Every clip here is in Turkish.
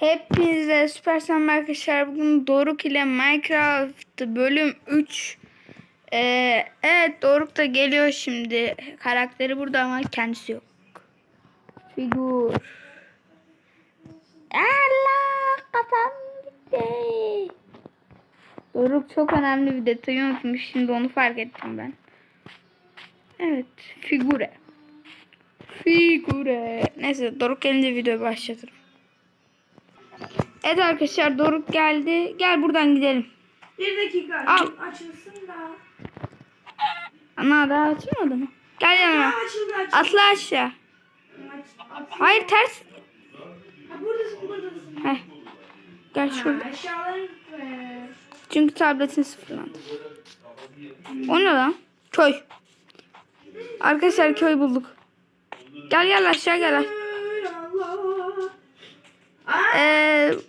Hepinize Süper Sam arkadaşlar. Bugün Doruk ile Minecraft bölüm 3. Ee, evet Doruk da geliyor şimdi. Karakteri burada ama kendisi yok. Figür. Allah kafam gitti. Doruk çok önemli bir detayı unutmuş. Şimdi onu fark ettim ben. Evet. Figüre. Figüre. Neyse Doruk gelince videoyu başlatırım. Evet arkadaşlar Doruk geldi. Gel buradan gidelim. Bir dakika Al. açılsın da. Ana daha açılmadı mı? Gel Ha, yanıma. açıldı açıldı. Atla aşağı. Hayır ters. Ha, buradasın buradasın. Heh. Gel Ha, şurada. eşyaları ver. Çünkü tabletin sıfırlandı. O ne lan? Köy. Arkadaşlar köy bulduk. Gel gel aşağı gel. Ee, hı.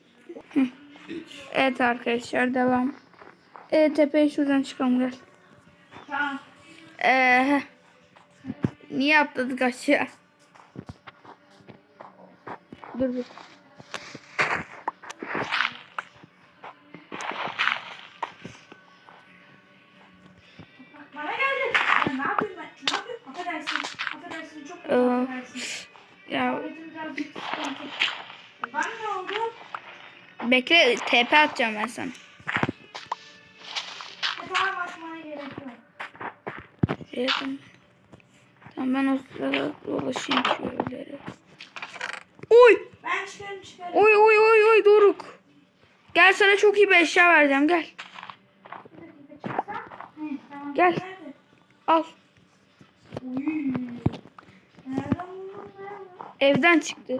Evet arkadaşlar devam. Ee, tepeye şuradan çıkalım gel. tamam. Ee, niye atladık aşağı? Dur bir. Bekle TP atacağım ben sana. Tamam gerek yok. Tamam ben o sırada dolaşayım şöyle. Uy! Ben çıkarım çıkarım. Oy oy oy oy Doruk. Gel sana çok iyi bir eşya vereceğim gel. Gel. Al. Evden çıktı.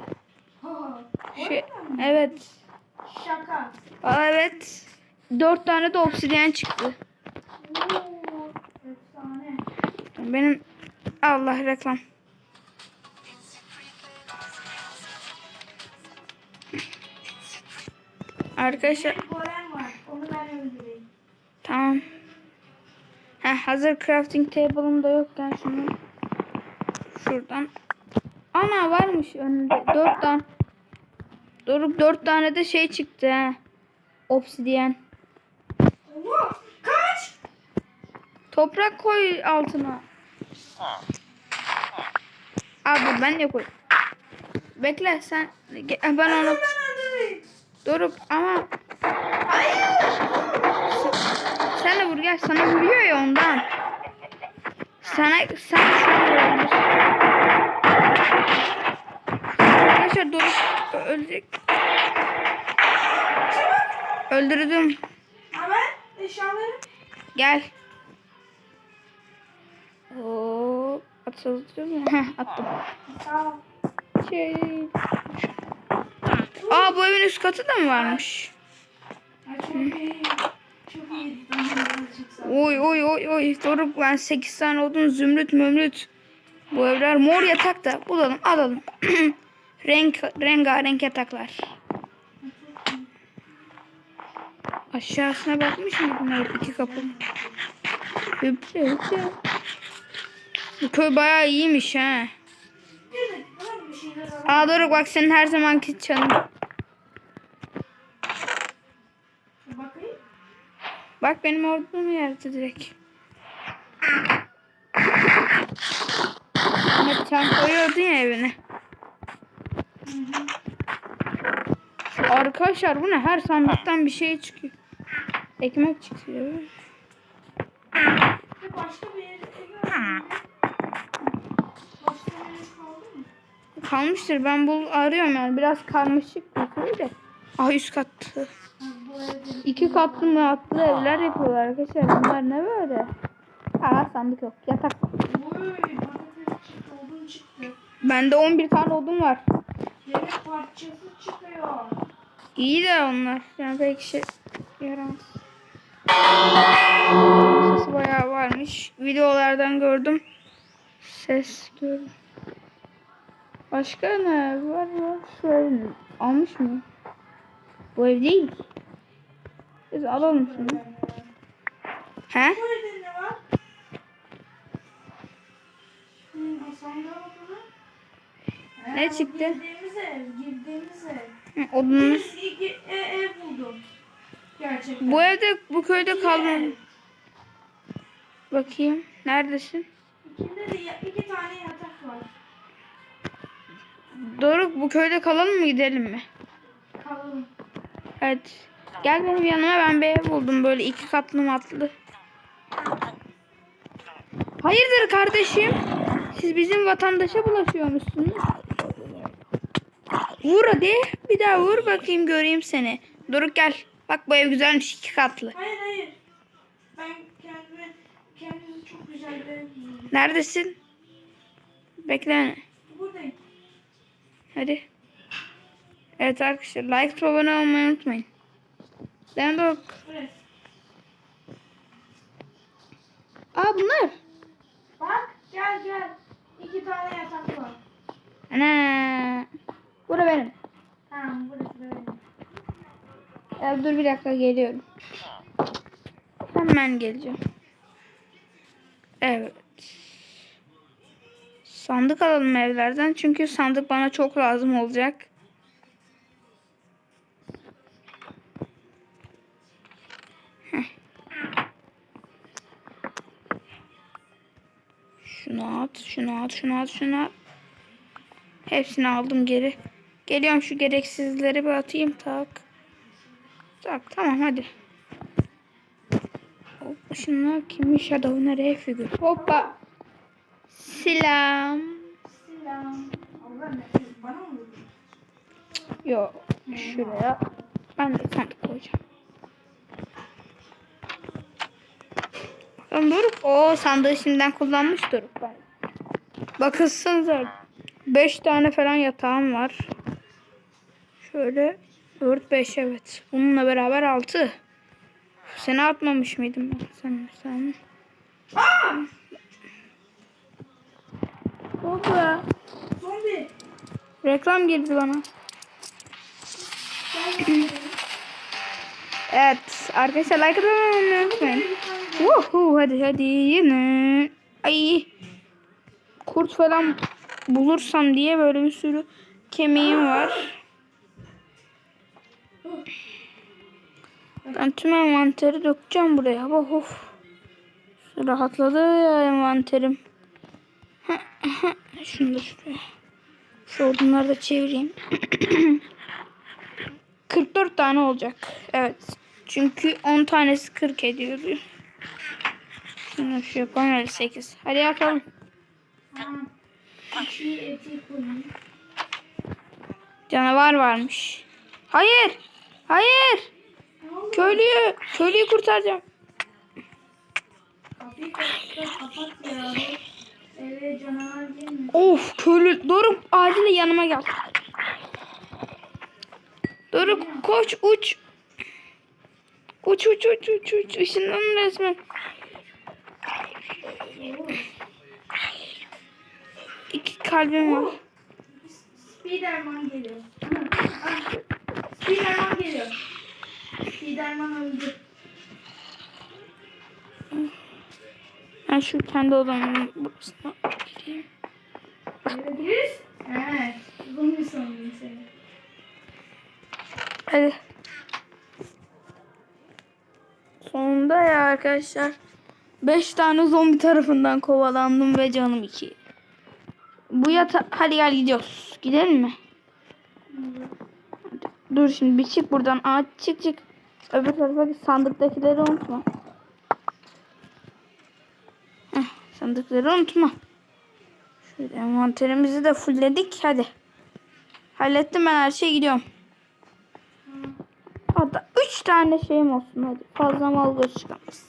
Şey, evet. Şaka. Aa, evet. Dört tane de obsidyen çıktı. Oo, efsane. Benim Allah reklam. Arkadaşlar tamam. Heh, hazır crafting table'ım da yokken şunu şuradan. Ana varmış önünde. Dört tane. Doruk dört tane de şey çıktı ha. Obsidyen. Allah! Kaç! Toprak koy altına. Abi ben de koy. Bekle sen. Ben onu. Doruk ama Hayır! sen de vur gel sana vuruyor ya ondan. Sana sen sana vurabilir. Arkadaşlar Doruk ölecek. Öldürdüm. Haber? Eşyalarım. Gel. Oo, atıldı mı? Heh, attım. Şey. Aa bu evin üst katı da mı varmış? Ya çok iyi. Çok iyi. Oy oy oy oy. Doruk ben 8 tane odun zümrüt mümrüt. Bu evler mor yatak da bulalım alalım. Renk rengarenk yataklar. Aşağısına bakmış mıydın? Evet, iki kapı. Hüple hüple. Bu köy bayağı iyiymiş ha. Aa Doruk bak senin her zamanki. Bakayım. Bak benim ordum yerde direkt. Hep sen koyuyordun ya evine. Arkadaşlar bu ne? Her sandıktan bir şey çıkıyor. Ekmek çıkıyor. Ve başka bir yere evi Başka bir yere kaldı mı? Kalmıştır. Ben bu arıyorum yani. Biraz karmaşık bir köy de. Ah üst evde. İki katlı mı atlı evler yapıyorlar arkadaşlar. Bunlar ne böyle? Aa sandık yok. Yatak. Bende 11 tane odun var. Yemek parçası çıkıyor. İyi de onlar. Yani belki şey yaramaz. Sesi bayağı varmış. Videolardan gördüm. Ses gördüm. Başka ne var ya? Ev almış mı? Bu ev değil. Biz alalım şunu. He? Bu evde ne var? Hmm, Hasan'da odunu. Ne çıktı? Girdiğimiz ev, girdiğimiz ev. Hı. Biz iki e, ev buldum. Gerçekten. Bu evde bu köyde kalmam. Bakayım. Neredesin? İkinde de iki tane yatak var. Doruk bu köyde kalalım mı gidelim mi? Kalalım. Evet. Gel benim yanıma ben bir ev buldum böyle iki katlı matlı. Hayırdır kardeşim? Siz bizim vatandaşa bulaşıyormuşsunuz. Vur hadi. Bir daha vur bakayım göreyim seni. Doruk gel. Bak bu ev güzelmiş iki katlı. Hayır hayır. Ben kendime kendime çok güzel buldum. Neredesin? Bekle. Buradayım. Hadi. Evet arkadaşlar like abone olmayı unutmayın. Ben. Burası. Aa bunlar. Bak gel gel. İki tane yatak var. Ana. Bura benim. Tamam burası böyle. Ya dur bir dakika geliyorum. Hemen geleceğim. Evet. Sandık alalım evlerden çünkü sandık bana çok lazım olacak. Heh. Şunu at, şunu at, şunu at, şunu at. Hepsini aldım geri. Geliyorum şu gereksizleri bir atayım tak. Tak tamam hadi. Hop şunlar kimmiş Shadow nereye figür? Hoppa. Selam. Selam. Yok şuraya. Ben de sandık koyacağım. Bakalım Doruk. O sandığı şimdiden kullanmış Doruk. Ben. Bakılsınıza. 5 tane falan yatağım var. Şöyle 4 5 evet. Bununla beraber 6. Seni atmamış mıydım ben? Sen sen. Aa! Ya? Zombi. Reklam girdi bana. Evet arkadaşlar like atmayı unutmayın. Woohoo hadi hadi yine. Ay. Kurt falan bulursam diye böyle bir sürü kemiğim var. Ben tüm envanteri dökeceğim buraya. Bak of. Rahatladı ya envanterim. Şunu da şuraya. Şu odunları da çevireyim. 44 tane olacak. Evet. Çünkü 10 tanesi 40 ediyordu. Şunu şu yapalım 58. Hadi yapalım. Canavar varmış. Hayır. Hayır. Köylüyü. Köylüyü kurtaracağım. Of köylü. Doruk acil yanıma gel. Doruk koş uç. Uç uç uç uç uç. Işınlan resmen. İki kalbim var. Spiderman geliyor. Spiderman geliyor. Spiderman öldü. Ben şu kendi odamın burasına gireyim. Evet. Seni. Hadi. Sonunda ya arkadaşlar. 5 tane zombi tarafından kovalandım ve canım 2. Bu yata... Hadi gel gidiyoruz. Gidelim mi? Dur şimdi bir çık buradan. Aa, çık çık. Öbür tarafa git. Sandıktakileri unutma. Heh, sandıkları unutma. Şöyle envanterimizi de fullledik. Hadi. Hallettim ben her şeyi gidiyorum. Hatta 3 tane şeyim olsun hadi. Fazla mal göz çıkamaz.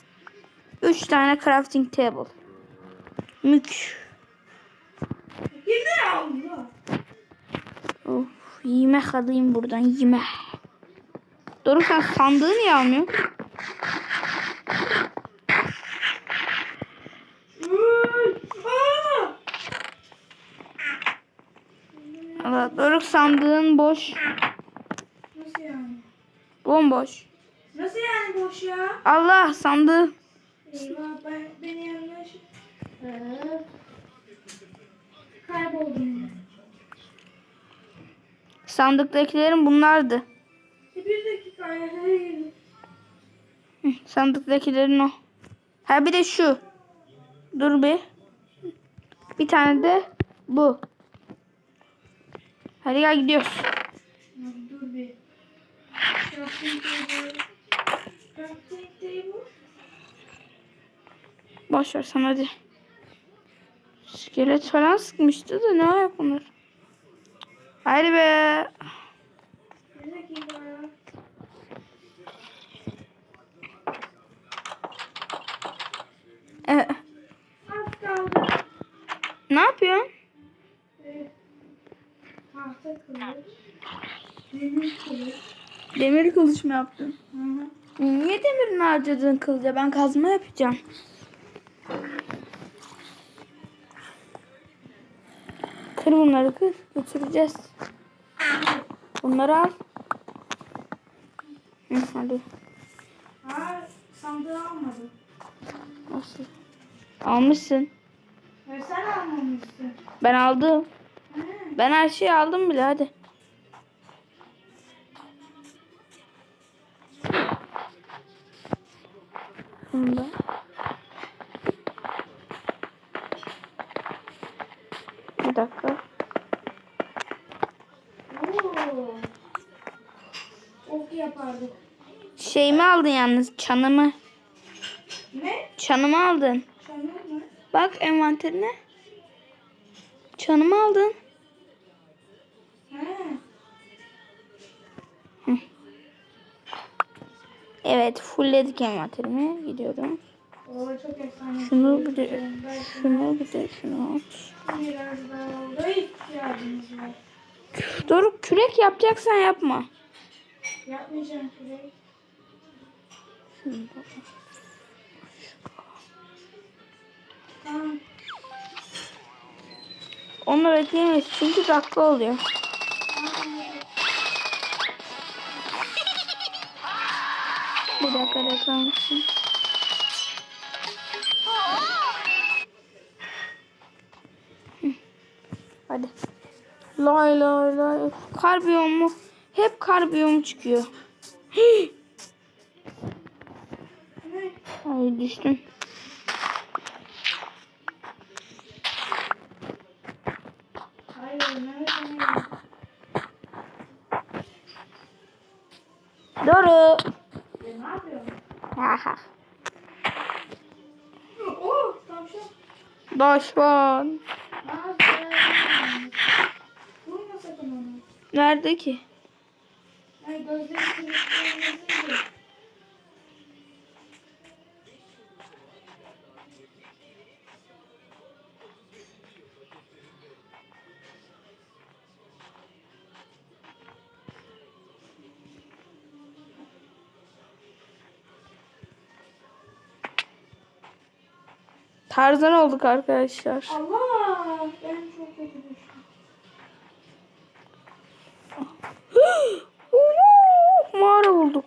3 tane crafting table. Mük. Yine aldı. Yemek alayım buradan yemek. Doruk sen sandığı niye almıyorsun? Doruk sandığın boş. Nasıl yani? Bomboş. Nasıl yani boş ya? Allah sandığı. Eyvah ben beni yanlış. Ee, kayboldum. Sandıktakilerin bunlardı. Bir dakika. Hı, Sandıktakilerin o. Ha bir de şu. Dur bir. Bir tane de bu. Hadi gel gidiyoruz. Dur bir. Boş ver sen hadi. İskelet falan sıkmıştı da ne ayak bunlar. Hadi be. Ee, ne yapıyorsun? Demir kılıç mı yaptın? Hı hı. Niye demirini harcadın kılıca? Ben kazma yapacağım. Kır bunları kır. Götüreceğiz. Bunları al. Hı, hadi. Aa, sandığı almadım. Nasıl? Almışsın. Sen almamışsın. Ben aldım. Hı. Ben her şeyi aldım bile hadi. Yalnız çanımı. Ne? Çanımı aldın. Sanır mı? Bak envanterine. Çanımı aldın. He. Evet fullledik envanterimi. Gidiyorum. Oo çok efsane. Şunu bir de şunu bir de şunu at. Doruk kürek yapacaksan yapma. Yapmayacağım kürek. Tamam. Onu bekleyemeyiz çünkü dakika oluyor. Bir dakika dakika mısın? Hadi. Lay lay lay. Kar biyomu. Hep kar biyomu çıkıyor. Hii. Ay düştüm. Doğru. Haha. Oo, tavşan. Nerede ki? Ay gözleri Tarzan olduk arkadaşlar. Allah! Ben çok kötü Mağara bulduk.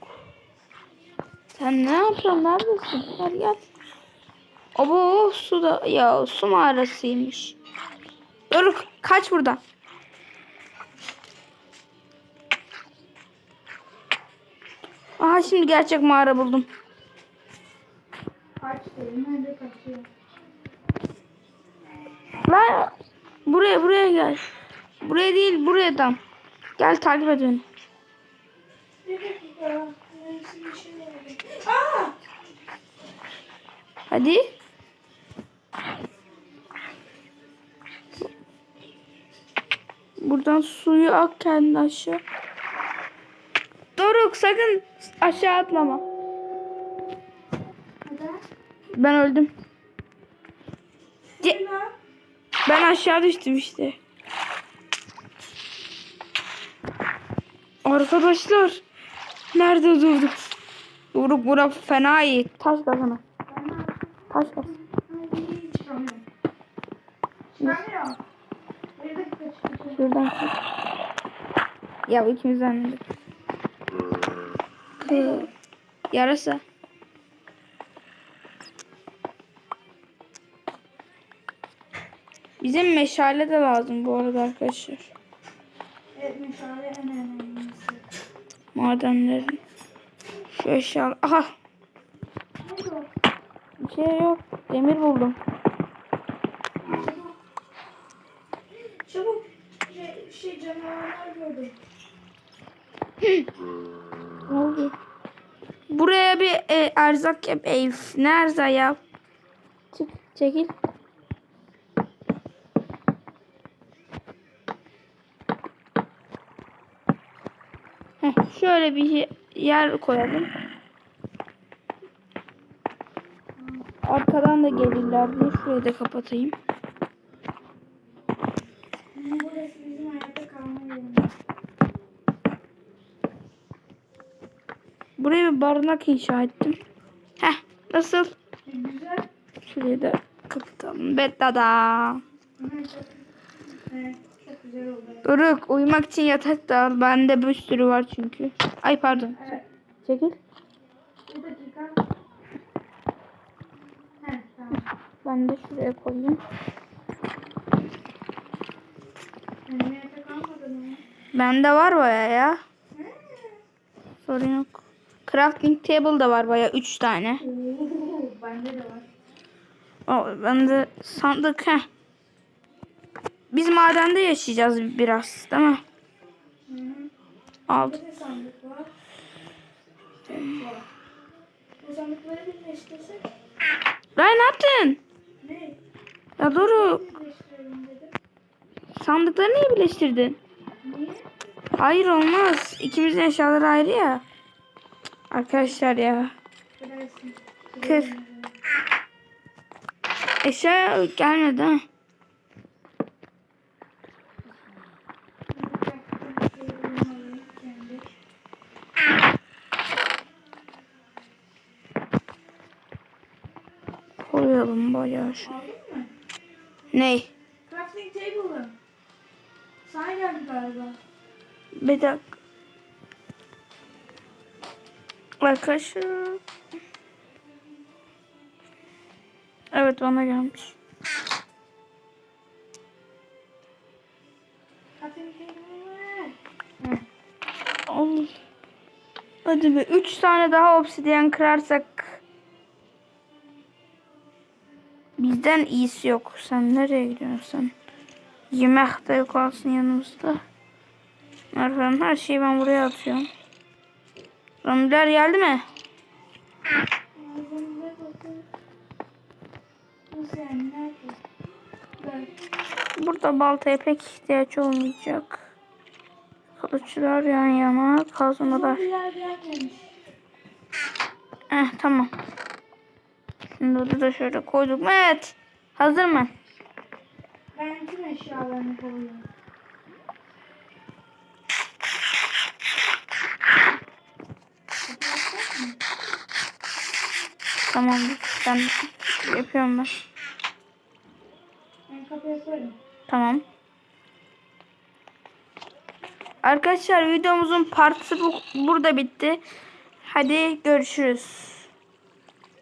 Sen ne yapıyorsun? Neredesin? Gel gel. Abo su da ya su mağarasıymış. Dur kaç buradan. Aha şimdi gerçek mağara buldum. Kaç dedim, ben de Lan buraya buraya gel. Buraya değil buradan. Gel takip et beni. Hadi. Buradan suyu ak kendi aşağı. Doruk sakın aşağı atlama. Ben öldüm. Ben aşağı düştüm işte. Arkadaşlar. Nerede durduk? Doruk bura fena iyi. Taş kazana. Taş kaz. Şuradan çık. Ya ikimizden de. Kı. Yarasa. Bize meşale de lazım bu arada arkadaşlar. Evet meşale en önemlisi. Madenlerin. Şu eşyalar. Aha bir şey yok. Demir buldum. Çabuk. Şey, şey canavarlar gördüm. Ne oldu? Buraya bir e, erzak yap. Ev. Ne erzak yap? Çık çekil. Heh, şöyle bir yer koyalım. Arkadan da gelirler diye şurayı da kapatayım. Buraya bir barınak inşa ettim. Heh nasıl? Güzel. Şurayı da kapatalım. Bedada. Evet, Doruk uyumak için yatak da al. Bende bir sürü var çünkü. Ay pardon. Evet. Çekil. Bir dakika. Heh, tamam. Ben de şuraya koyayım. Bende var baya ya. Sorun yok. Crafting table da var baya 3 tane. Oo, bende de var. O, bende sandık heh. Biz madende yaşayacağız biraz değil mi? Hı hı. Ray ne yaptın? ne? Ya dedim. sandıkları niye birleştirdin? Niye? Hayır olmaz. İkimizin eşyaları ayrı ya. Arkadaşlar ya. Kır. Eşya gelmedi ha. Koyalım bayağı şu. Ney? Crafting table'ı. Sana geldi galiba. Bir dakika. Arkadaşlar. Evet bana gelmiş. Hadi be 3 tane daha obsidyen kırarsak bizden iyisi yok. Sen nereye gidiyorsun sen? Yemek de yok olsun yanımızda. Efendim her şeyi ben buraya atıyorum. Zombiler geldi mi? Burada baltaya pek ihtiyaç olmayacak. Kılıçlar yan yana, kazmalar. Eh tamam. Şimdi da şöyle koyduk. Evet. Hazır mı? Ben tüm eşyalarını koyuyorum. Tamam. Ben yapıyorum ben. Ben kapıya koyarım. Tamam. Arkadaşlar videomuzun partisi bu, burada bitti. Hadi görüşürüz.